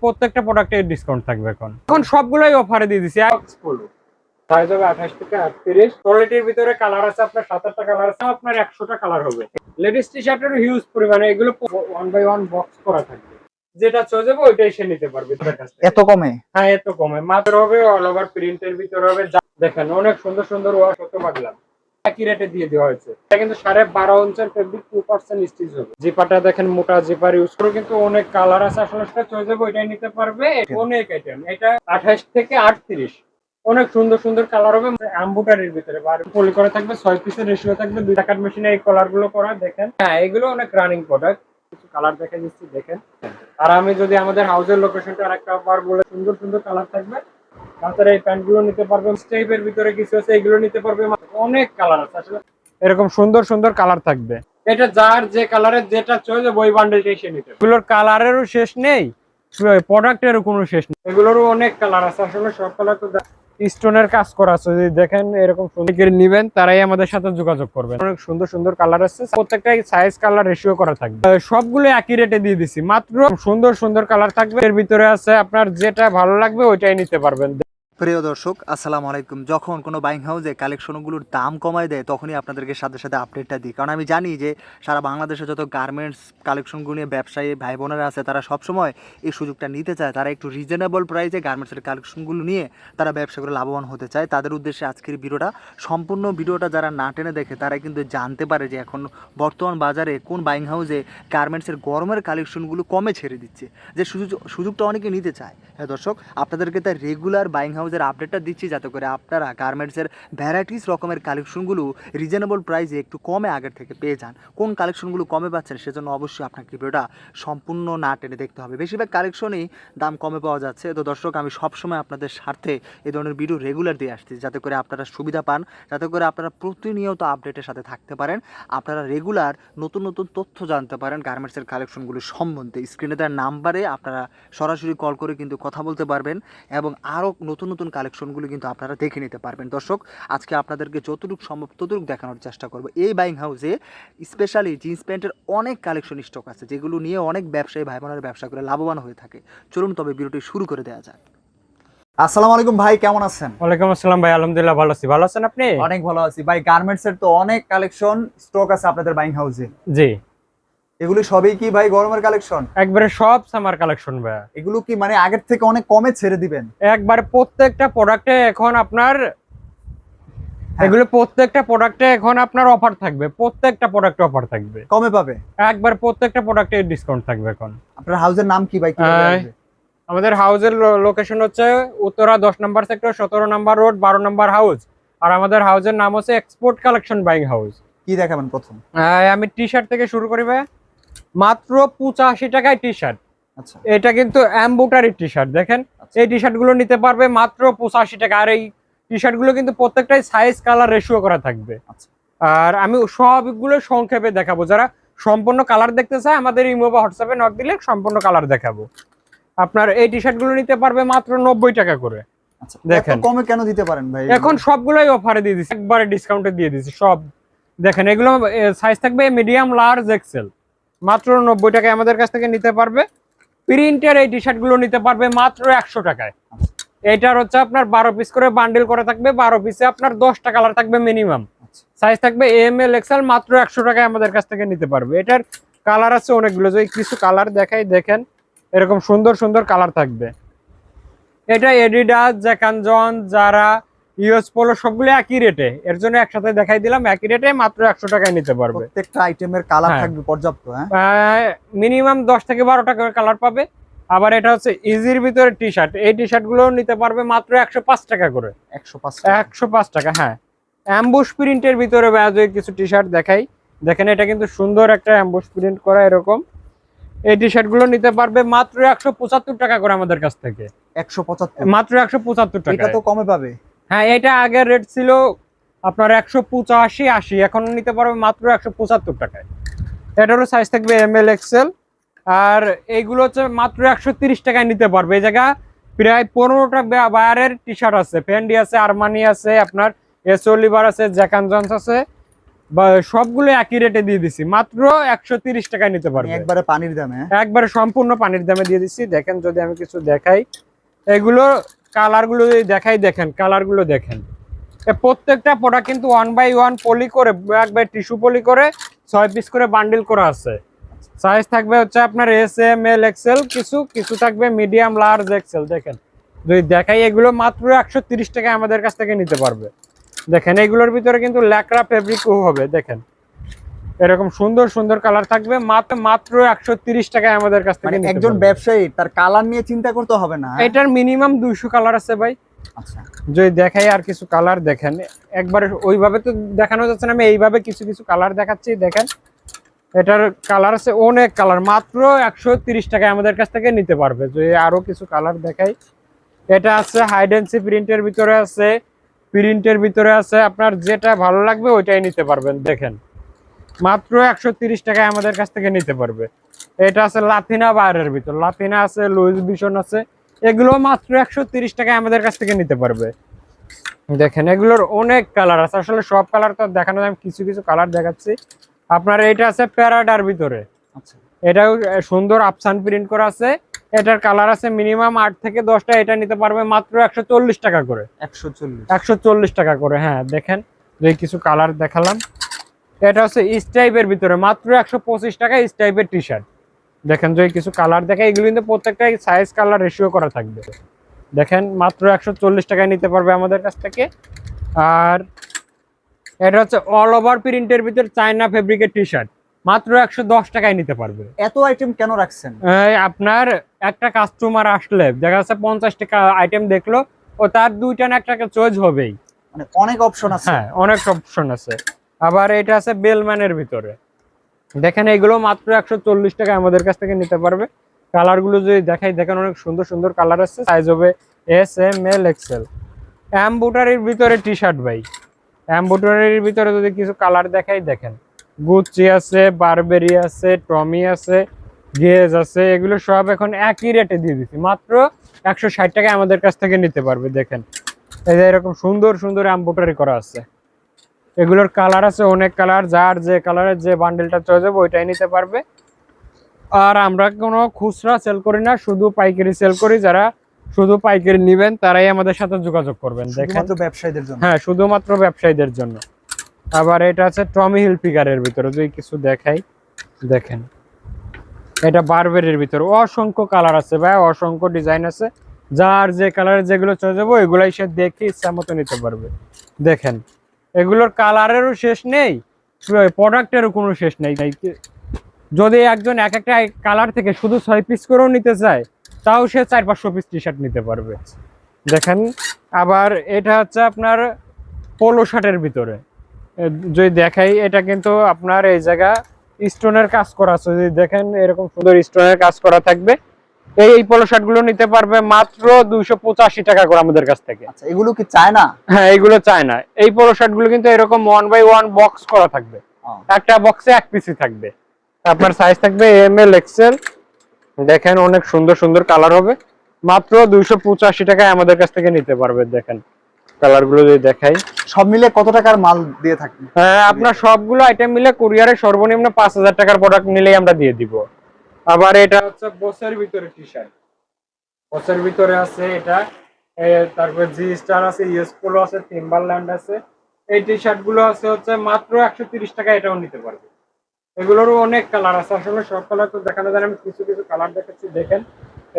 প্রত্যেকটা প্রোডাক্টে ডিসকাউন্ট থাকবে এখন। এখন সবগুলোই অফারে দিয়ে দিছি। সাইজ হবে আঠাশ থেকে আটত্রিশ। কোয়ালিটির ভিতরে কালার আছে আপনার সাত আটটা কালার আছে আপনার একশোটা কালার হবে। লেডিস টি শার্টের হিউজ পরিমাণে এগুলো ওয়ান বাই ওয়ান বক্স করা থাকবে। যেটা চলে যাবে ওইটাই সে নিতে পারবে এত কমে? হ্যাঁ এত কমে। মাত্র হবে অল ওভার প্রিন্টের ভিতরে হবে। যা- দেখেন অনেক সুন্দর সুন্দর ওয়াশ হতে পারলাম একই রেটে দিয়ে দেওয়া হয়েছে। এটা কিন্তু সাড়ে বারো ইঞ্চের ফেব্রিক টু পার্সেন্ট স্টিচ হবে। জিপাটা দেখেন মোটা জিপার ইউজ করে কিন্তু অনেক কালার আছে, আসলে সেটা চলে যাবে, ওইটাই নিতে পারবে। অনেক আইটেম এটা আঠাশ থেকে আটত্রিশ। অনেক সুন্দর সুন্দর কালার হবে অ্যাম্বুটারির ভিতরে আর পলি করে থাকবে, ছয় পিসের রেশিও থাকবে দুই টাকার মেশিনে এই কলারগুলো করা, দেখেন। হ্যাঁ এগুলো অনেক রানিং প্রোডাক্ট কিছু কালার দেখা দিচ্ছি দেখেন। আর আমি যদি আমাদের হাউসের লোকেশনটা আরেকটা বার বলে সুন্দর সুন্দর কালার থাকবে তাছাড়া এই প্যান্টগুলো নিতে পারবে টাইপের ভিতরে কিছু আছে এগুলো নিতে পারবে। অনেক কালার আছে আসলে এরকম সুন্দর সুন্দর কালার থাকবে। এটা যার যে কালারের যেটা চলে বই বান্ডেলটাই সে নিতে এগুলোর কালারেরও শেষ নেই প্রোডাক্টেরও কোনো শেষ নেই। এগুলোরও অনেক কালার আছে আসলে সব কালার তো স্টোনের কাজ করা আছে। যদি দেখেন এরকম সুন্দর নিবেন, তারাই আমাদের সাথে যোগাযোগ করবেন। অনেক সুন্দর সুন্দর কালার আছে। প্রত্যেকটাই সাইজ কালার রেশিও করা থাকবে। সবগুলো একই রেটে দিয়ে দিছি। মাত্র সুন্দর সুন্দর কালার থাকবে। এর ভিতরে আছে আপনার যেটা ভালো লাগবে, ওইটাই নিতে পারবেন। প্রিয় দর্শক, আসসালামু আলাইকুম। যখন কোনো বাইং হাউসে কালেকশনগুলোর দাম কমায় দেয়, তখনই আপনাদেরকে সাথে সাথে আপডেটটা দিই। কারণ আমি জানি যে সারা বাংলাদেশে যত গার্মেন্টস কালেকশনগুলো নিয়ে ব্যবসায়ী ভাই বোনেরা আছে, তারা সবসময় এই সুযোগটা নিতে চায়। তারা একটু রিজনেবল প্রাইসে গার্মেন্টসের কালেকশনগুলো নিয়ে তারা ব্যবসা করে লাভবান হতে চায়। তাদের উদ্দেশ্যে আজকের ভিডিওটা, সম্পূর্ণ ভিডিওটা যারা না টেনে দেখে তারা কিন্তু জানতে পারে যে এখন বর্তমান বাজারে কোন বাইং হাউসে গার্মেন্টসের গরমের কালেকশনগুলো কমে ছেড়ে দিচ্ছে। যে সুযোগ, সুযোগটা অনেকে নিতে চায়। হ্যাঁ দর্শক, আপনাদেরকে তাই রেগুলার বাইং হাউসের আপডেটটা দিচ্ছি যাতে করে আপনারা গার্মেন্টসের ভ্যারাইটিস রকমের কালেকশনগুলো রিজনেবল প্রাইসে একটু কমে আগের থেকে পেয়ে যান। কোন কালেকশনগুলো কমে পাচ্ছেন সেজন্য অবশ্যই আপনাকে ভিডিওটা সম্পূর্ণ না টেনে দেখতে হবে। বেশিরভাগ কালেকশনই দাম কমে পাওয়া যাচ্ছে। তো দর্শক, আমি সবসময় আপনাদের স্বার্থে এই ধরনের ভিডিও রেগুলার দিয়ে আসছি যাতে করে আপনারা সুবিধা পান, যাতে করে আপনারা প্রতিনিয়ত আপডেটের সাথে থাকতে পারেন। আপনারা রেগুলার নতুন নতুন তথ্য জানতে পারেন গার্মেন্টসের কালেকশনগুলো সম্বন্ধে। স্ক্রিনে দেওয়ার নাম্বারে আপনারা সরাসরি কল করে কিন্তু কথা বলতে পারবেন এবং আরও নতুন নতুন কালেকশনগুলো কিন্তু আপনারা দেখে নিতে পারবেন। দর্শক আজকে আপনাদেরকে যতটুকু সম্ভব ততটুকু দেখানোর চেষ্টা করব। এই বাইং হাউসে স্পেশালি জিন্স প্যান্টের অনেক কালেকশন স্টক আছে যেগুলো নিয়ে অনেক ব্যবসায়ী ভাই বোনের ব্যবসা করে লাভবান হয়ে থাকে। চলুন তবে ভিডিওটি শুরু করে দেওয়া যাক। আসসালামু আলাইকুম ভাই কেমন আছেন? ওয়ালাইকুম আসসালাম ভাই আলহামদুলিল্লাহ ভালো আছি। ভালো আছেন আপনি? অনেক ভালো আছি। ভাই গার্মেন্টস এর তো অনেক কালেকশন স্টক আছে আপনাদের বাইং হাউসে জি। এগুলো সবই কি ভাই গরমের কালেকশন একবারে সব সামার কালেকশন ভাই। এগুলো কি মানে আগের থেকে অনেক কমে ছেড়ে দিবেন? একবারে প্রত্যেকটা প্রোডাক্টে এখন আপনার হ্যাঁ। এগুলো প্রত্যেকটা প্রোডাক্টে এখন আপনার অফার থাকবে প্রত্যেকটা প্রোডাক্টে অফার থাকবে। কমে পাবে? একবার প্রত্যেকটা প্রোডাক্টে ডিসকাউন্ট থাকবে এখন। আপনার হাউসের নাম কি ভাই? আমাদের হাউসের লোকেশন হচ্ছে উত্তরা দশ নম্বর সেক্টর সতেরো নম্বর রোড বারো নম্বর হাউস আর আমাদের হাউসের নাম হচ্ছে এক্সপোর্ট কালেকশন বাইং হাউস কি দেখাবেন প্রথম? আমি টি শার্ট থেকে শুরু করি ভাই। মাত্র পঁচাশি টাকায় টি শার্ট আচ্ছা। এটা কিন্তু অ্যাম্বুটারি টি শার্ট দেখেন? আচ্ছা। এই টি শার্টগুলো নিতে পারবে মাত্র পঁচাশি টাকা। আর এই টি শার্টগুলো কিন্তু প্রত্যেকটাই সাইজ কালার রেশিও করা থাকবে। আচ্ছা। আর আমি সবগুলো সংক্ষেপে দেখাবো। যারা সম্পূর্ণ কালার দেখতে চায় আমাদের ইমো বা হোয়াটসঅ্যাপে নক দিলে সম্পূর্ণ কালার দেখাবো। আপনার এই টি শার্টগুলো নিতে পারবে মাত্র নব্বই টাকা করে। আচ্ছা দেখেন। কমে কেন দিতে পারেন ভাই? এখন সবগুলোই অফারে দিয়ে দিচ্ছি একবারে ডিসকাউন্টে দিয়ে দিচ্ছি সব। দেখেন এগুলো সাইজ থাকবে মিডিয়াম লার্জ এক্সেল মাত্র নব্বই টাকায় আমাদের কাছ থেকে নিতে পারবে। প্রিন্টের এই টি শার্টগুলো নিতে পারবে মাত্র একশো টাকায়। এটার হচ্ছে আপনার বারো পিস করে বান্ডেল করা থাকবে। বারো পিসে আপনার দশটা কালার থাকবে মিনিমাম। সাইজ থাকবে এম এল এক্সেল মাত্র একশো টাকায় আমাদের কাছ থেকে নিতে পারবে। এটার কালার আছে অনেকগুলো। যদি কিছু কালার দেখাই, দেখেন, এরকম সুন্দর সুন্দর কালার থাকবে। এটা এডিডাস জ্যাকানজন যারা ইউএস পোলো সবগুলো একই রেটে এর জন্য একসাথে দেখাই দিলাম একই রেটে মাত্র একশো টাকায় নিতে পারবে। প্রত্যেকটা আইটেমের কালার হ্যাঁ। থাকবে পর্যাপ্ত হ্যাঁ? মিনিমাম দশ থেকে বারো টাকা কালার পাবে। আবার এটা হচ্ছে ইজির ভিতরে টি শার্ট এই টি শার্টগুলো নিতে পারবে মাত্র একশো পাঁচ টাকা করে। একশো পাঁচ একশো পাঁচ টাকা হ্যাঁ। অ্যাম্বুশ প্রিন্টের ভিতরে ব্যাজ কিছু টি শার্ট দেখাই দেখেন এটা কিন্তু সুন্দর একটা অ্যাম্বুশ প্রিন্ট করা এরকম। এই টি শার্টগুলো নিতে পারবে মাত্র একশো পঁচাত্তর টাকা করে আমাদের কাছ থেকে। একশো পঁচাত্তর। মাত্র একশো পঁচাত্তর টাকা এটা তো কমে পাবে। হ্যাঁ এটা আগের রেট ছিল আপনার একশো পঁচাশি আশি। এখন নিতে পারবে মাত্র একশো পঁচাত্তর টাকায়। এটারও সাইজ থাকবে এম এল এক্সেল আর এইগুলো হচ্ছে মাত্র একশো তিরিশ টাকায় নিতে পারবে। এই জায়গা প্রায় পনেরোটা বায়ারের টি শার্ট আছে। ফেন্ডি আছে আরমানি আছে আপনার এসো লিভার আছে জ্যাকান জন্স আছে। বা সবগুলো একই রেটে দিয়ে দিছি। মাত্র একশো তিরিশ টাকায় নিতে মানে পারবে একবারে পানির দামে হ্যাঁ? একবারে সম্পূর্ণ পানির দামে দিয়ে দিচ্ছি দেখেন যদি আমি কিছু দেখাই। এগুলো কালারগুলো যদি দেখাই, দেখেন কালারগুলো দেখেন প্রত্যেকটা প্রোডাক্ট কিন্তু ওয়ান বাই ওয়ান পলি করে একবার টিস্যু পলি করে, ছয় পিস করে বান্ডিল করা আছে। সাইজ থাকবে হচ্ছে আপনার এস এম এল এক্সেল কিছু কিছু থাকবে মিডিয়াম লার্জ এক্সেল দেখেন। যদি দেখাই, এগুলো মাত্র একশো তিরিশ টাকায় আমাদের কাছ থেকে নিতে পারবে। দেখেন, এগুলোর ভিতরে কিন্তু ল্যাকড়া ফেব্রিকও হবে, দেখেন। এরকম সুন্দর সুন্দর কালার থাকবে মাত্র মাত্র একশো তিরিশ টাকায় আমাদের কাছ থেকে মানে একজন ব্যবসায়ী তার কালার নিয়ে চিন্তা করতে হবে না হ্যাঁ? এটার মিনিমাম দুইশো কালার আছে ভাই। আচ্ছা। যদি দেখাই আর কিছু কালার দেখেন একবারে ওইভাবে তো দেখানো যাচ্ছে না আমি এইভাবে কিছু কিছু কালার দেখাচ্ছি দেখেন। এটার কালার আছে অনেক কালার মাত্র একশো তিরিশ টাকায় আমাদের কাছ থেকে নিতে পারবে। যদি আরও কিছু কালার দেখাই এটা আছে হাইডেন্সি প্রিন্টের ভিতরে আছে প্রিন্টের ভিতরে আছে আপনার যেটা ভালো লাগবে ওইটাই নিতে পারবেন দেখেন। মাত্র একশো তিরিশ টাকায় আমাদের কাছ থেকে নিতে পারবে। এটা আছে লাতিনা বাইরের ভিতর। লাতিনা আছে লুইস বিশন আছে। এগুলো মাত্র একশো তিরিশ টাকায় আমাদের কাছ থেকে নিতে পারবে। দেখেন এগুলোর অনেক কালার আছে। আসলে সব কালার তো দেখানো যায় আমি কিছু কিছু কালার দেখাচ্ছি। আপনার এটা আছে প্যারাডার ভিতরে। আচ্ছা। এটাও সুন্দর আফসান প্রিন্ট করা আছে। এটার কালার আছে মিনিমাম আট থেকে দশটা। এটা নিতে পারবে মাত্র একশো চল্লিশ টাকা করে। একশো চল্লিশ। একশো চল্লিশ টাকা করে হ্যাঁ দেখেন। যে কিছু কালার দেখালাম। এটা হচ্ছে স্টাইপের ভিতরে। মাত্র একশো পঁচিশ টাকা স্টাইপের টি শার্ট দেখেন যে কিছু কালার দেখে এগুলো কিন্তু প্রত্যেকটাই সাইজ কালার রেশিও করা থাকবে। দেখেন মাত্র একশো চল্লিশ টাকায় নিতে পারবে আমাদের কাছ থেকে। আর এটা হচ্ছে অল ওভার প্রিন্টের ভিতরে চায়না ফেব্রিকের টি শার্ট মাত্র একশো দশ টাকায় নিতে পারবে। এত আইটেম কেন রাখছেন? আপনার একটা কাস্টমার আসলে দেখা যাচ্ছে পঞ্চাশ টাকা আইটেম দেখল ও তার দুইটা না একটা চয়েস হবেই। মানে অনেক অপশন আছে। হ্যাঁ অনেক অপশন আছে। আবার এটা আছে বেলম্যানের ভিতরে। দেখেন, এগুলো মাত্র একশো চল্লিশ টাকা আমাদের কাছ থেকে নিতে পারবে। কালারগুলো যদি দেখাই, দেখেন অনেক সুন্দর সুন্দর কালার আছে সাইজ হবে এস এম এল এক্সেল অ্যাম্বুটারির ভিতরে টি শার্ট ভাই। অ্যাম্বুটারির ভিতরে যদি কিছু কালার দেখাই, দেখেন। গুচি আছে বারবেরি আছে টমি আছে গেজ আছে, এগুলো সব এখন একই রেটে দিয়ে দিচ্ছি মাত্র একশো ষাট টাকায় আমাদের কাছ থেকে নিতে পারবে, দেখেন। এই যে এরকম সুন্দর সুন্দর এম্বোটারি করা আছে। এগুলোর কালার আছে অনেক কালার যার যে কালারের যে বান্ডেলটা চলে যাবে ওইটাই নিতে পারবে। আর আমরা কোনো খুচরা সেল করি না শুধু পাইকারি সেল করি। যারা শুধু পাইকারি নেবেন তারাই আমাদের সাথে যোগাযোগ করবেন। দেখেন। ব্যবসায়ীদের জন্য? হ্যাঁ শুধুমাত্র ব্যবসায়ীদের জন্য। আবার এটা আছে টমি হিল পিকারের ভিতরে যদি কিছু দেখাই দেখেন। এটা বারবেরির ভিতরে অসংখ্য কালার আছে ভাই অসংখ্য ডিজাইন আছে। যার যে কালারের যেগুলো চলে যাব এগুলাই সে দেখে ইচ্ছা মতো নিতে পারবে। দেখেন। এগুলোর কালারেরও শেষ নেই প্রোডাক্টেরও কোনো শেষ নেই। তাই যদি একজন এক একটা কালার থেকে শুধু ছয় পিস করেও নিতে চায়, তাও সে চার পাঁচশো পিস টি শার্ট নিতে পারবে। দেখেন, আবার এটা হচ্ছে আপনার পোলো শার্টের ভিতরে। যদি দেখাই, এটা কিন্তু আপনার এই জায়গা স্টোনের কাজ করা আছে। যদি দেখেন, এরকম সুন্দর স্টোনের কাজ করা থাকবে। এই এই পোলো শার্টগুলো নিতে পারবে মাত্র দুইশো পঁচাশি টাকা করে আমাদের কাছ থেকে। আচ্ছা এগুলো কি চায় না হ্যাঁ এইগুলো চায় না এই পোলো শার্টগুলো কিন্তু এরকম ওয়ান বাই ওয়ান বক্স করা থাকবে। একটা বক্সে এক পিসি থাকবে। আপনার সাইজ থাকবে এম এল এক্সেল দেখেন অনেক সুন্দর সুন্দর কালার হবে। মাত্র দুইশো পঁচাশি টাকায় আমাদের কাছ থেকে নিতে পারবে দেখেন। কালারগুলো যদি দেখাই। সব মিলে কত টাকার মাল দিয়ে থাকি হ্যাঁ আপনার সবগুলো আইটেম মিলে কুরিয়ারে সর্বনিম্ন পাঁচ হাজার টাকার প্রোডাক্ট নিলেই আমরা দিয়ে দিব। আবার এটা হচ্ছে বসের ভিতরে টি শার্ট বসের ভিতরে আছে এটা তারপরে জি স্টার আছে ইউএস পোলো আছে টিম্বারল্যান্ড আছে। এই টি শার্টগুলো আছে হচ্ছে মাত্র একশো তিরিশ টাকা এটাও নিতে পারবে। এগুলোরও অনেক কালার আছে। আসলে সব কালার তো দেখানো যায় আমি কিছু কিছু কালার দেখাচ্ছি দেখেন।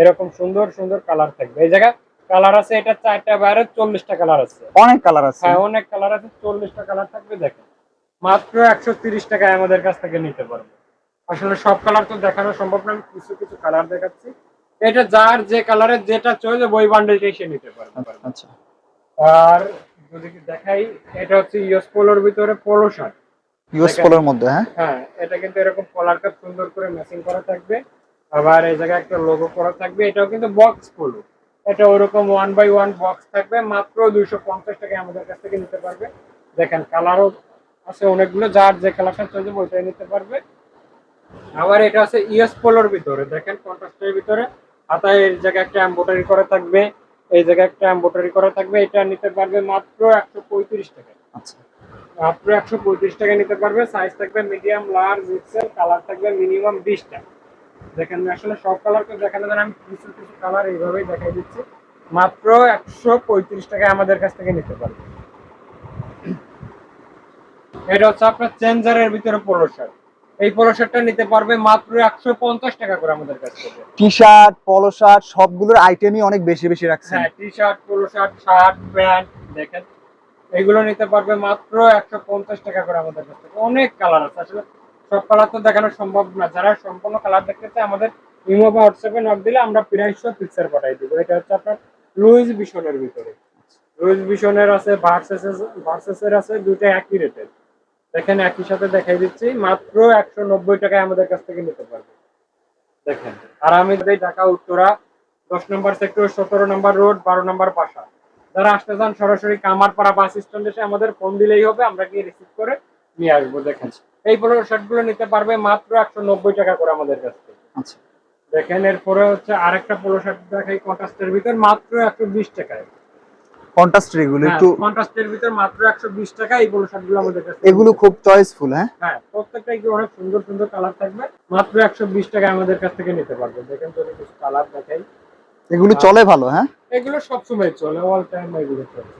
এরকম সুন্দর সুন্দর কালার থাকবে। এই জায়গায় কালার আছে এটা চারটা বাইরে চল্লিশটা কালার আছে। অনেক কালার আছে। হ্যাঁ অনেক কালার আছে চল্লিশটা কালার থাকবে দেখেন। মাত্র একশো তিরিশ টাকায় আমাদের কাছ থেকে নিতে পারবে। আসলে সব কালার তো দেখানো সম্ভব না আমি কিছু কিছু কালার দেখাচ্ছি। এটা যার যে কালারের যেটা চয়েছে বই বান্ডেলটাই সে নিতে পারবে। আচ্ছা আর যদি দেখাই এটা হচ্ছে ইউএস পোলোর ভিতরে পোলো শার্ট ইউএস পোলোর মধ্যে হ্যাঁ? হ্যাঁ এটা কিন্তু এরকম কলারটা সুন্দর করে ম্যাচিং করা থাকবে। আবার এই জায়গায় একটা লোগো করা থাকবে এটাও কিন্তু বক্স পোলো এটা ওরকম ওয়ান বাই ওয়ান বক্স থাকবে মাত্র দুইশো পঞ্চাশ টাকায় আমাদের কাছ থেকে নিতে পারবে। দেখেন কালারও আছে অনেকগুলো যার যে কালারটা চলছে ওইটাই নিতে পারবে। আবার এটা আছে ইএস পোলোর ভিতরে দেখেন কন্ট্রাস্টের ভিতরে। হাতায় এই জায়গায় একটা এম্বোটারি করা থাকবে এই জায়গায় একটা এম্বোটারি করা থাকবে এটা নিতে পারবে মাত্র একশো পঁয়ত্রিশ টাকা আচ্ছা। মাত্র একশো পঁয়ত্রিশ টাকা নিতে পারবে সাইজ থাকবে মিডিয়াম লার্জ এক্সেল কালার থাকবে মিনিমাম বিশটা। দেখেন আসলে সব কালার তো দেখানো যায় আমি কিছু কিছু কালার এইভাবেই দেখাই দিচ্ছি। মাত্র একশো পঁয়ত্রিশ টাকায় আমাদের কাছ থেকে নিতে পারবে। এটা হচ্ছে আপনার চেঞ্জারের ভিতরে পোলো শার্ট। এই পোলো শার্টটা নিতে পারবে মাত্র একশো পঞ্চাশ টাকা করে আমাদের কাছ থেকে। টি শার্ট পলো শার্ট সবগুলোর আইটেমই অনেক বেশি বেশি রাখছেন। হ্যাঁ T shirt polo shirt shirt pant দেখেন। এগুলো নিতে পারবে মাত্র একশো পঞ্চাশ টাকা করে আমাদের কাছ থেকে। অনেক কালার আছে। আসলে সব কালার তো দেখানো সম্ভব না। যারা সম্পূর্ণ কালার দেখতে চায় আমাদের ইমো বা হোয়াটসঅ্যাপে নক দিলে আমরা প্রাইস পিকচার পাঠাই দিব। এটা হচ্ছে আপনার লুইস বিশনের ভিতরে। লুইস বিশনের আছে ভার্সেসের ভার্সেসের আছে দুটো একই রেটের দেখেন একই সাথে দেখাই দিচ্ছি মাত্র একশো নব্বই টাকায় আমাদের কাছ থেকে নিতে পারবে। দেখেন আর আমি ঢাকা উত্তরা দশ নম্বর সেক্টর সতেরো নম্বর রোড বারো নম্বর পাশা। যারা আসতে চান সরাসরি কামারপাড়া বাস স্ট্যান্ড এসে আমাদের ফোন দিলেই হবে আমরা গিয়ে রিসিভ করে নিয়ে আসব দেখেন। এই পোলো শার্টগুলো নিতে পারবে মাত্র একশো নব্বই টাকা করে আমাদের কাছ থেকে। আচ্ছা। দেখেন এরপরে হচ্ছে আরেকটা পোলো শার্ট দেখাই কন্ট্রাস্টের ভিতর মাত্র একশো বিশ টাকায়। কন্ট্রাস্ট এগুলো একটু কন্ট্রাস্টের ভিতর মাত্র একশো বিশ টাকা এই পোলো আমাদের কাছে। এগুলো খুব চয়েসফুল হ্যাঁ? হ্যাঁ প্রত্যেকটাই কি অনেক সুন্দর সুন্দর কালার থাকবে। মাত্র একশো বিশ টাকা আমাদের কাছ থেকে নিতে পারবে। দেখেন যদি কিছু কালার দেখাই। এগুলো চলে ভালো হ্যাঁ? এগুলো সবসময় চলে অল টাইম এগুলো চলে।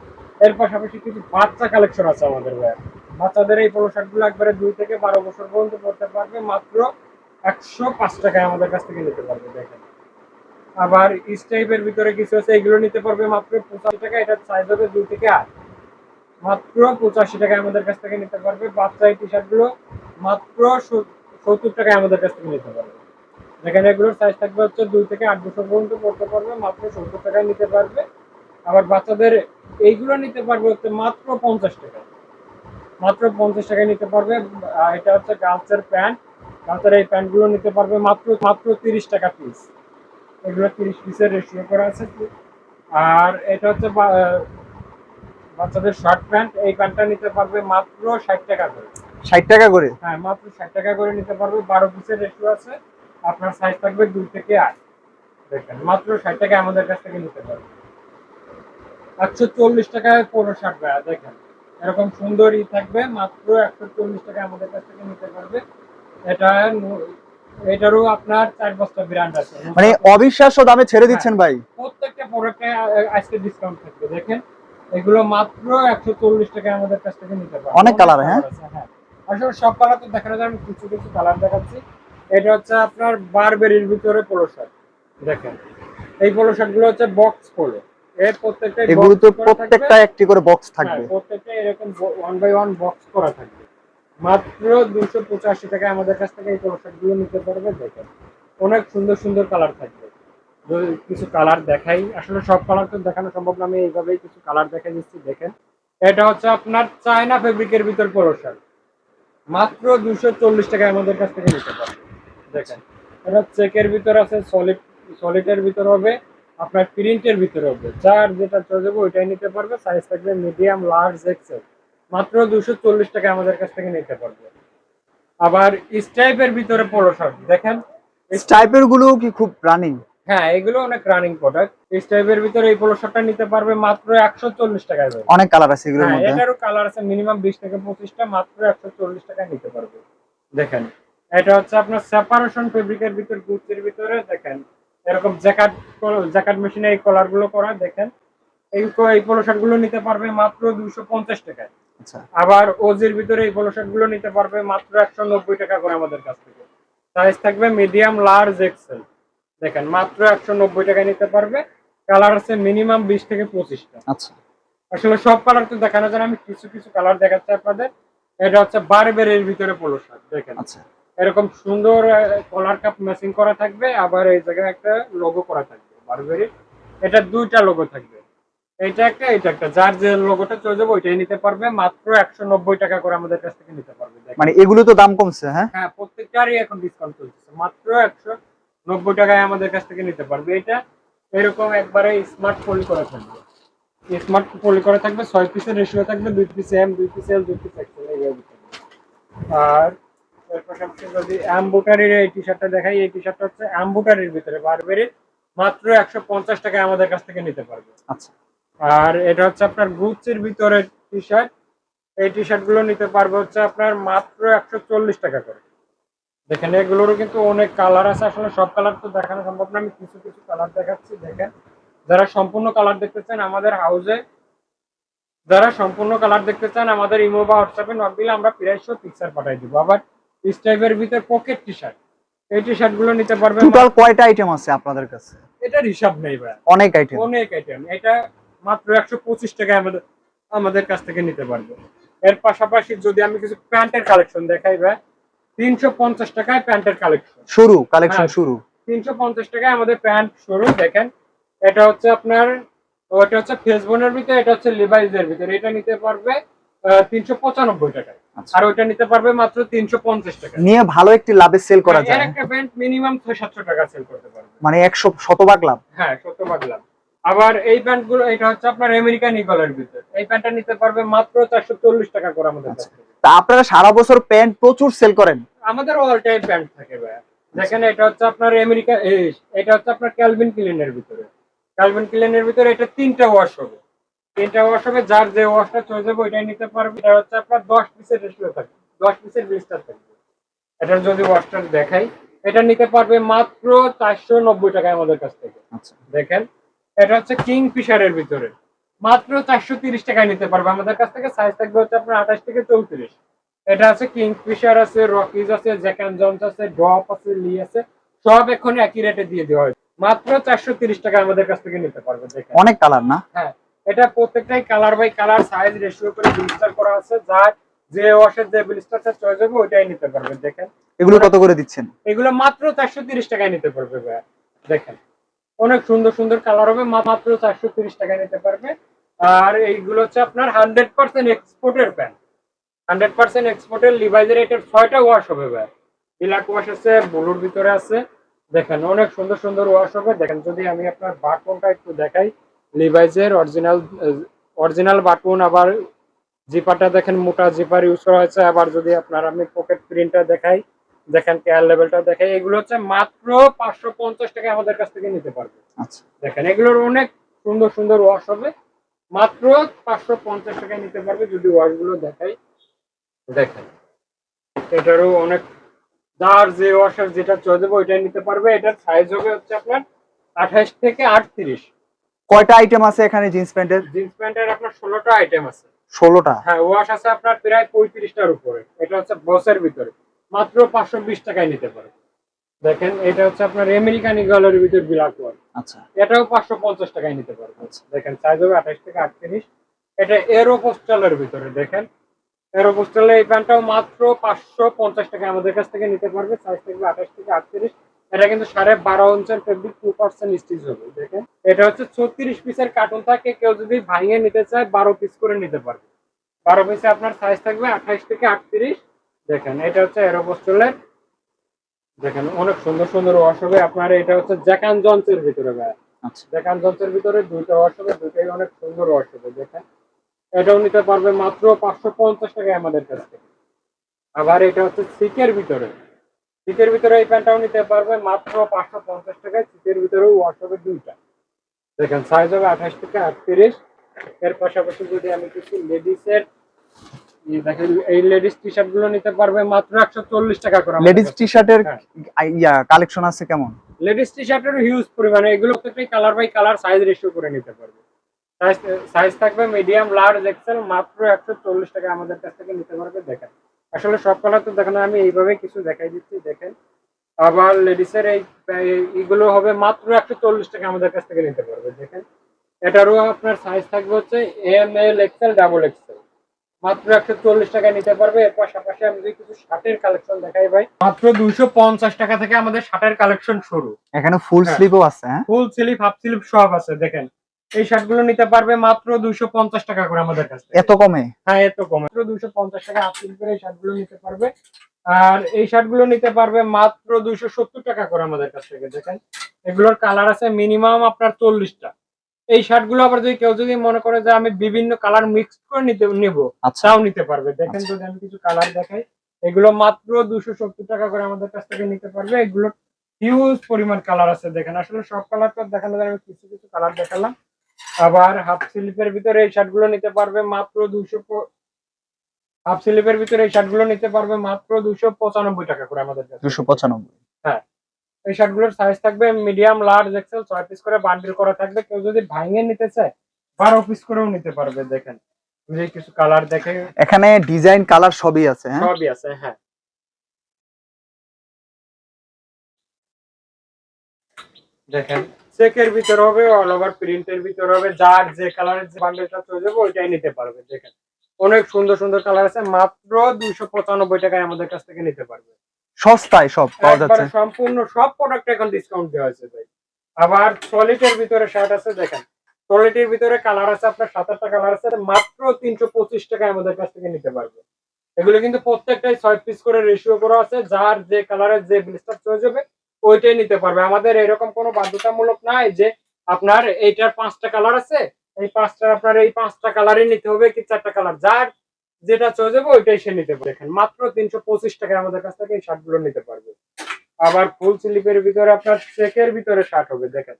এর পাশাপাশি কিছু বাচ্চা কালেকশন আছে আমাদের ভাই। বাচ্চাদের এই পোলো একবারে দুই থেকে বারো বছর পর্যন্ত পড়তে পারবে। মাত্র একশো পাঁচ টাকায় আমাদের কাছ থেকে নিতে পারবে দেখেন। আবার ইস টাইপের ভিতরে কিছু আছে, এগুলো নিতে পারবে মাত্র পঁচাশি টাকা এটা সাইজ হবে দুই থেকে আট। মাত্র পঁচাশি টাকায় আমাদের কাছ থেকে নিতে পারবে, বাচ্চা এই টি শার্টগুলো মাত্র সত্তর টাকায় আমাদের কাছ থেকে নিতে পারবে। যেখানে এগুলোর সাইজ থাকবে হচ্ছে দুই থেকে আট বছর পর্যন্ত পড়তে পারবে, মাত্র সত্তর টাকায় নিতে পারবে। আবার বাচ্চাদের এইগুলো নিতে পারবে হচ্ছে মাত্র পঞ্চাশ টাকা মাত্র পঞ্চাশ টাকায় নিতে পারবে এটা হচ্ছে গার্লসের প্যান্ট গার্লসের এই প্যান্টগুলো নিতে পারবে মাত্র মাত্র তিরিশ টাকা পিস এগুলো তিরিশ পিসের রেশিও করা আছে। আর এটা হচ্ছে বাচ্চাদের শার্ট প্যান্ট এই প্যান্টটা নিতে পারবে মাত্র ষাট টাকা করে। ষাট টাকা করে? হ্যাঁ মাত্র ষাট টাকা করে নিতে পারবে। বারো পিসের রেশিও আছে। আপনার সাইজ থাকবে দুই থেকে আট। দেখেন মাত্র ষাট টাকা আমাদের কাছ থেকে নিতে পারবে। একশো চল্লিশ টাকায় পনেরো ষাট টাকা দেখেন। এরকম সুন্দরই থাকবে। মাত্র একশো চল্লিশ টাকা আমাদের কাছ থেকে নিতে পারবে। এটা এটারও আপনার চার ব্র্যান্ড আছে। মানে অবিশ্বাস্য দামে ছেড়ে দিচ্ছেন ভাই। প্রত্যেকটা প্রোডাক্টে আজকে ডিসকাউন্ট থাকবে দেখেন। এগুলো মাত্র টাকা আমাদের কাছ থেকে নিতে পারবে অনেক colour, হ্যাঁ? হ্যাঁ। আসলে সব কালার তো দেখানো যায় আমি কিছু কিছু কালার দেখাচ্ছি। এটা হচ্ছে আপনার বারবেরির ভিতরে পোলো শার্ট দেখেন। এই পোলো শার্টগুলো হচ্ছে বক্স পোলো এর প্রত্যেকটা এগুলো তো প্রত্যেকটা একটি করে বক্স থাকবে। প্রত্যেকটা এরকম ওয়ান বাই ওয়ান বক্স করা থাকবে। মাত্র দুশো পঁচাশি টাকায় আমাদের কাছ থেকে এই পোলো শার্টগুলো নিতে পারবে, দেখেন। অনেক সুন্দর সুন্দর কালার থাকবে। কিছু কালার দেখাই, আসলে সব কালার তো দেখানো সম্ভব না, আমি এইভাবেই কিছু কালার দেখাই দিচ্ছি, দেখেন। এটা হচ্ছে আপনার চায়না ফেব্রিকের ভিতর পোলো মাত্র দুশো চল্লিশ টাকায় আমাদের কাছ থেকে নিতে পারবে। দেখেন, এটা চেকের ভিতর আছে, সলিড, সলিডের ভিতর হবে, আপনার প্রিন্টের ভিতর হবে। যার যেটা চলে যাবে ওইটাই নিতে পারবে। সাইজ থাকবে মিডিয়াম লার্জ এক্সেল মাত্র দুশো চল্লিশ টাকা আমাদের কাছ থেকে নিতে পারবে। আবার স্টাইপের ভিতরে পোলো শার্ট দেখেন? স্টাইপেরগুলো কি খুব রানিং হ্যাঁ এগুলো অনেক রানিং প্রোডাক্ট স্টাইপের ভিতরে এই পোলো শার্টটা নিতে পারবে মাত্র একশো চল্লিশ টাকায়। অনেক কালার আছে এগুলোর হ্যাঁ মধ্যে। এটারও কালার আছে মিনিমাম বিশ থেকে পঁচিশটা মাত্র একশো চল্লিশ টাকায় নিতে পারবে। দেখেন এটা হচ্ছে আপনার সেপারেশন ফেব্রিকের ভিতর গুচির ভিতরে দেখেন। এরকম জ্যাকেট জ্যাকেট মেশিনে এই কলারগুলো করা দেখেন। এই এই পোলো শার্টগুলো নিতে পারবে মাত্র দুশো পঞ্চাশ টাকায়। আবার ওজির ভিতরে এই পোলো শার্টগুলো নিতে পারবে মাত্র একশো নব্বই টাকা করে আমাদের কাছ থেকে। সাইজ থাকবে মিডিয়াম লার্জ এক্সেল দেখেন মাত্র একশো নব্বই টাকায় নিতে পারবে। কালার আছে মিনিমাম বিশ থেকে পঁচিশটা আচ্ছা। আসলে সব কালার তো দেখানো যায় আমি কিছু কিছু কালার দেখাচ্ছি আপনাদের। এটা হচ্ছে বারবেরের ভিতরে পোলো শার্ট দেখেন। আচ্ছা। এরকম সুন্দর কলার কাপ ম্যাচিং করা থাকবে আবার এই জায়গায় একটা লোগো করা থাকবে বারবেরির এটা দুইটা লোগো থাকবে। এইটা একটা এটা একটা। যার যে লোগোটা চলে যাবে ওইটাই নিতে পারবে। মাত্র একশো নব্বই টাকা করে আমাদের কাছ থেকে নিতে পারবে। মানে এগুলো তো দাম কমছে হ্যাঁ? হ্যাঁ প্রত্যেকটারই এখন ডিসকাউন্ট চলছে মাত্র একশো নব্বই টাকায় আমাদের কাছ থেকে নিতে পারবে। এটা এরকম একবারে স্মার্ট ফোল্ড করে থাকবে। স্মার্ট ফোল্ড করা থাকবে ছয় পিসের রেশিও থাকবে দুই পিস এম দুই পিস এল দুই পিস এক্সেল আর যদি অ্যাম্বুটারির এই টি শার্টটা দেখাই এই টি শার্টটা হচ্ছে অ্যাম্বুটারির ভিতরে। বারবেরির মাত্র একশো পঞ্চাশ টাকায় আমাদের কাছ থেকে নিতে পারবে। আচ্ছা। আর এটা হচ্ছে আপনার গুচির ভিতরে টি শার্ট এই টি শার্টগুলো নিতে পারবে হচ্ছে আপনার মাত্র একশো চল্লিশ টাকা করে। দেখেন এগুলোরও কিন্তু অনেক কালার আছে। আসলে সব কালার তো দেখানো সম্ভব না। আমি কিছু কিছু কালার দেখাচ্ছি দেখেন। যারা সম্পূর্ণ কালার দেখতে চান আমাদের হাউজে যারা সম্পূর্ণ কালার দেখতে চান আমাদের ইমো বা হোয়াটসঅ্যাপে নক দিলে আমরা প্রাইসও পিকচার পাঠাই দিব। আবার স্টাইপের ভিতরে পকেট টি শার্ট এই টি শার্টগুলো নিতে পারবে টোটাল কয়টা আইটেম আছে আপনাদের কাছে? এটার হিসাব নেই ভাই। অনেক আইটেম অনেক আইটেম এটা মাত্র একশো পঁচিশ টাকায় আমাদের আমাদের কাছ থেকে নিতে পারবে। এর পাশাপাশি যদি আমি কিছু প্যান্টের কালেকশন দেখাই ভাই তিনশো পঞ্চাশ টাকায় প্যান্টের কালেকশন। শুরু কালেকশন হ্যাঁ। শুরু। তিনশো পঞ্চাশ টাকায় আমাদের প্যান্ট শুরু দেখেন। এটা হচ্ছে আপনার ওটা হচ্ছে ফেসবনের ভিতরে এটা হচ্ছে লিভাইজের ভিতরে। এটা নিতে পারবে তিনশো পঁচানব্বই টাকায়। আচ্ছা। আর ওইটা নিতে পারবে মাত্র তিনশো পঞ্চাশ টাকা নিয়ে ভালো একটি লাভে সেল করা যায়। একটা প্যান্ট মিনিমাম ছয় সাতশো টাকা সেল করতে পারবে। মানে একশো শতভাগ লাভ। হ্যাঁ সত্য পাগলাম আবার এই প্যান্টগুলো এটা হচ্ছে আপনার আমেরিকান ইগলের ভিতর। এই প্যান্টটা নিতে পারবে মাত্র চারশো চল্লিশ টাকা করে আমাদের কাছ। থেকে। তা আপনারা সারা বছর প্যান্ট প্রচুর সেল করেন? আমাদের অল টাইম প্যান্ট থাকে ভাইয়া। দেখেন এটা হচ্ছে আপনার আমেরিকা এটা হচ্ছে আপনার ক্যালভিন ক্লিনের ভিতরে। ক্যালভিন ক্লিনের ভিতরে এটা তিনটা ওয়াশ হবে। তিনটা ওয়াশ হবে যার যে ওয়াশটা চলে যাবে ওইটাই নিতে পারবে। এটা হচ্ছে আপনার দশ পিসের রেশিও থাকবে দশ পিসের ব্লিস্টার থাকবে এটার যদি ওয়াশটা দেখাই এটা নিতে পারবে মাত্র চারশো নব্বই টাকায় আমাদের কাছ থেকে। আচ্ছা। দেখেন এটা হচ্ছে কিং ফিশারের ভিতরে। মাত্র চারশো তিরিশ টাকায় নিতে পারবে। আমাদের কাছ থেকে সাইজ থাকবে হচ্ছে আপনার আঠাশ থেকে চৌত্রিশ। এটা আছে কিং ফিশার আছে রকিজ আছে জ্যাক অ্যান্ড জন্স আছে ড্রপ আছে লি আছে সব এখন একই রেটে দিয়ে দেওয়া হয় মাত্র চারশো তিরিশ টাকা আমাদের কাছ থেকে নিতে পারবে অনেক কালার না? হ্যাঁ এটা প্রত্যেকটাই colour by colour size ratio করে ব্লিস্টার করা আছে। যার যে ওয়াশের যে ব্লিস্টারটা চয়েস হবে ওইটাই নিতে পারবে দেখেন। এগুলো কত করে দিচ্ছেন? এগুলো মাত্র চারশো তিরিশ টাকায় নিতে পারবে ভাইয়া। দেখেন। অনেক সুন্দর সুন্দর কালার হবে মাত্র চারশো তিরিশ টাকায় নিতে পারবে। আর এইগুলো হচ্ছে আপনার হান্ড্রেড পার্সেন্ট এক্সপোর্টের প্যান্ট হান্ড্রেড পার্সেন্ট এক্সপোর্টের লিভাইজের এটার ছয়টা ওয়াশ হবে ভাই। ব্ল্যাক ওয়াশ আছে ব্লুর ভিতরে আছে। দেখেন, অনেক সুন্দর সুন্দর ওয়াশ হবে। দেখেন, যদি আমি আপনার বাটনটা একটু দেখাই লিভাইজের অরিজিনাল অরিজিনাল বাটন, আবার জিপারটা দেখেন, মোটা জিপার ইউজ করা হয়েছে। আবার যদি আপনার আমি পকেট প্রিন্টটা দেখাই দেখেন কেয়ার লেভেলটা দেখাই এগুলো হচ্ছে মাত্র পাঁচশো পঞ্চাশ টাকা আমাদের কাছ থেকে নিতে পারবে। আচ্ছা। দেখেন এগুলোর অনেক সুন্দর সুন্দর ওয়াশ হবে। মাত্র পাঁচশো পঞ্চাশ টাকায় নিতে পারবে যদি ওয়াশগুলো দেখাই। দেখেন এটারও অনেক যার যে ওয়াশার যেটা চলে যাবে ওইটাই নিতে পারবে। এটার সাইজ হবে হচ্ছে আপনার আঠাশ থেকে আটত্রিশ। কয়টা আইটেম আছে এখানে জিন্স প্যান্টের? জিন্স প্যান্টের আপনার ষোলোটা আইটেম আছে। ষোলোটা? হ্যাঁ ওয়াশ আছে আপনার প্রায় পঁয়ত্রিশটার উপরে। এটা হচ্ছে বসের ভিতরে। মাত্র পাঁচশো বিশ টাকায় নিতে পারবে দেখেন এটা হচ্ছে আপনার আমেরিকান ইগলের ভিতর বিলাক ওয়াশ আচ্ছা। এটাও পাঁচশো পঞ্চাশ টাকায় নিতে পারবে। দেখেন সাইজ হবে আঠাশ থেকে আটত্রিশ। এটা এরো পোস্টালের ভিতরে দেখেন। এরো পোস্টালে এই প্যান্টটাও মাত্র পাঁচশো পঞ্চাশ টাকা আমাদের কাছ থেকে নিতে পারবে। সাইজ থাকবে আঠাশ থেকে আটত্রিশ। এটা কিন্তু সাড়ে বারো ইঞ্চের ফেব্রিক টু পার্সেন্ট স্টিচ হবে দেখেন। এটা হচ্ছে ছত্রিশ পিসের কার্টুন থাকে। কেউ যদি ভাঙিয়ে নিতে চায় বারো পিস করে নিতে পারবে। বারো পিসে আপনার সাইজ থাকবে আঠাশ থেকে আটত্রিশ। দেখেন এটা হচ্ছে এরো পোস্টালের দেখেন অনেক সুন্দর সুন্দর ওয়াশ হবে আপনার এটা হচ্ছে জ্যাকান জন্সের ভিতরে ভাই। আচ্ছা। দেখান যন্ত্রের ভিতরে দুইটা ওয়াশ হবে দুইটাই অনেক সুন্দর ওয়াশ হবে দেখেন। এটাও নিতে পারবে মাত্র পাঁচশো পঞ্চাশ টাকায় আমাদের কাছ থেকে। আবার এটা হচ্ছে সিকের ভিতরে। সিকের ভিতরে এই প্যান্টটাও নিতে পারবে মাত্র পাঁচশো পঞ্চাশ টাকায় সিকের ভিতরেও ওয়াশ হবে দুইটা। দেখেন সাইজ হবে আঠাশ থেকে আটত্রিশ। এর পাশাপাশি যদি আমি কিছু লেডিসের এই লেডিস টি শার্টগুলো নিতে পারবে মাত্র একশো চল্লিশ টাকা করে লেডিস টি শার্টের। ইয়া কালেকশন আছে কেমন? লেডিস টি শার্টের হিউজ পরিমাণে এগুলো প্রত্যেকটাই colour by colour size ratio করে নিতে পারবে। সাইজ থাকবে মিডিয়াম লার্জ এক্সেল মাত্র একশো চল্লিশ টাকা আমাদের কাছ থেকে নিতে পারবে দেখেন। আসলে সব কালার তো দেখেন আমি এইভাবে কিছু দেখাই দিচ্ছি দেখেন। আবার লেডিসের এই এইগুলো হবে মাত্র একশো চল্লিশ টাকা আমাদের কাছ থেকে নিতে পারবে দেখেন। এটারও আপনার সাইজ থাকবে হচ্ছে M L XL double XL মাত্র একশো চল্লিশ টাকা নিতে পারবে। এর পাশাপাশি আমি যদি কিছু শার্টের কালেকশন দেখাই ভাই। মাত্র দুইশো পঞ্চাশ টাকা থেকে আমাদের শার্টের কালেকশন শুরু। এখানে ফুল। স্লিপও আছে হ্যাঁ? ফুল স্লিপ হাফ স্লিপ সব আছে দেখেন। এই শার্টগুলো নিতে পারবে মাত্র দুইশো পঞ্চাশ টাকা করে আমাদের কাছ এত কমে? হ্যাঁ এত কম। মাত্র দুইশো পঞ্চাশ টাকা হাফ স্লিপের এই শার্টগুলো নিতে পারবে। আর এই শার্টগুলো নিতে পারবে মাত্র দুইশো সত্তর টাকা করে আমাদের কাছ থেকে দেখেন। এগুলোর কালার আছে মিনিমাম আপনার চল্লিশটা। এই শার্টগুলো আবার যদি কেউ যদি মনে করে যে আমি বিভিন্ন কালার মিক্স করে নিতে নিবো আচ্ছা। তাও নিতে পারবে। দেখেন আচ্ছা। যদি আমি কিছু কালার দেখাই এগুলো মাত্র দুশো সত্তর টাকা করে আমাদের কাছ থেকে নিতে পারবে। এগুলো হিউজ পরিমাণ কালার আছে দেখেন। আসলে সব কালার তো দেখানো যায় আমি কিছু কিছু কালার দেখালাম। আবার হাফ স্লিপের ভিতরে এই শার্টগুলো নিতে পারবে মাত্র দুশো হাফ স্লিপের ভিতরে এই শার্টগুলো নিতে পারবে মাত্র দুশো পঁচানব্বই টাকা করে আমাদের কাছে। দুশো পঁচানব্বই। এই শার্টগুলোর সাইজ থাকবে মিডিয়াম লার্জ এক্সেল ছয় পিস করে বান্ডিল করা থাকবে। কেউ যদি ভাঙে নিতে চায় বারো পিস করেও নিতে পারবে দেখেন। কিছু কালার দেখে এখানে ডিজাইন কালার সবই আছে হ্যাঁ? সবই আছে হ্যাঁ। দেখেন চেকের ভিতর হবে অল ওভার প্রিন্টের ভিতর হবে যার যে কালারের যে বান্ডেলটা চলে যাবে ওইটাই নিতে পারবে দেখেন। অনেক সুন্দর সুন্দর কালার আছে মাত্র দুইশো পঁচানব্বই টাকায় আমাদের কাছ থেকে নিতে পারবে। সস্তায় সব পাওয়া যাচ্ছে। সম্পূর্ণ সব প্রোডাক্ট এখন ডিসকাউন্ট দেওয়া আছে ভাই। আবার সলিটের ভিতরে শার্ট আছে দেখেন। সলিটের ভিতরে কালার আছে আপনার সাত আটটা কালার আছে মাত্র তিনশো পঁচিশ টাকায় আমাদের কাছ থেকে নিতে পারবে। এগুলো কিন্তু প্রত্যেকটাই ছয় পিস করে রেশিও করা আছে যার যে কালারের যে ব্লিস্টার চলে যাবে ওইটাই নিতে পারবে। আমাদের এরকম কোনো বাধ্যতামূলক নাই যে আপনার এইটার পাঁচটা কালার আছে এই পাঁচটা আপনার এই পাঁচটা কালারই নিতে হবে কি চারটা কালার যার যেটা চলে যাবে ওইটাই সে নিতে পারে দেখেন মাত্র তিনশো পঁচিশ টাকায় আমাদের কাছ থেকে এই শার্টগুলো নিতে পারবে। আবার ফুল স্লিপের ভিতরে আপনার চেকের ভিতরে শার্ট হবে দেখেন।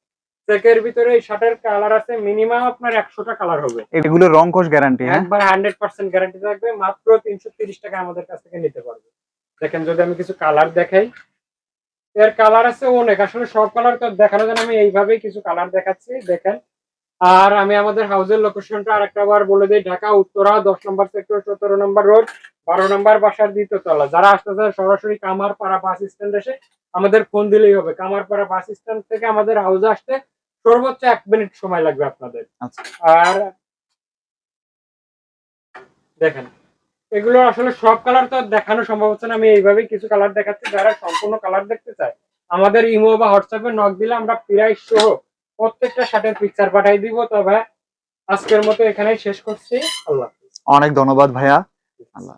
চেকের ভিতরে এই শার্টের কালার আছে মিনিমাম আপনার একশোটা কালার হবে। এগুলো রং কোষ গ্যারান্টি একবার হান্ড্রেড পার্সেন্ট গ্যারান্টি থাকবে মাত্র তিনশো তিরিশ টাকা আমাদের কাছ থেকে নিতে পারবে। দেখেন যদি আমি কিছু কালার দেখাই এর কালার আছে অনেক। আসলে সব কালার তো দেখানো যায় না, আমি এইভাবেই কিছু কালার দেখাচ্ছি। দেখেন আর আমি আমাদের হাউসের লোকেশনটা আরেকটা বার বলে দিই ঢাকা উত্তরা দশ নম্বর সেক্টর সতেরো নম্বর রোড বারো নম্বর বাসার দ্বিতীয় তলা। যারা আসতে চায় সরাসরি কামারপাড়া বাস স্ট্যান্ড এসে আমাদের ফোন দিলেই হবে। কামারপাড়া বাস স্ট্যান্ড থেকে আমাদের হাউসে আসতে সর্বোচ্চ এক মিনিট সময় লাগবে আপনাদের। আচ্ছা। আর দেখেন এগুলো আসলে সব কালার তো আর দেখানো সম্ভব হচ্ছে না। আমি এইভাবেই কিছু কালার দেখাচ্ছি। যারা সম্পূর্ণ কালার দেখতে চায় আমাদের ইমো বা হোয়াটসঅ্যাপে নক দিলে আমরা প্রায় সহ প্রত্যেকটা শার্টের পিকচার পাঠাই দিব তবে আজকের মতো এখানেই শেষ করছি। আল্লাহ অনেক ধন্যবাদ ভাইয়া। আল্লাহ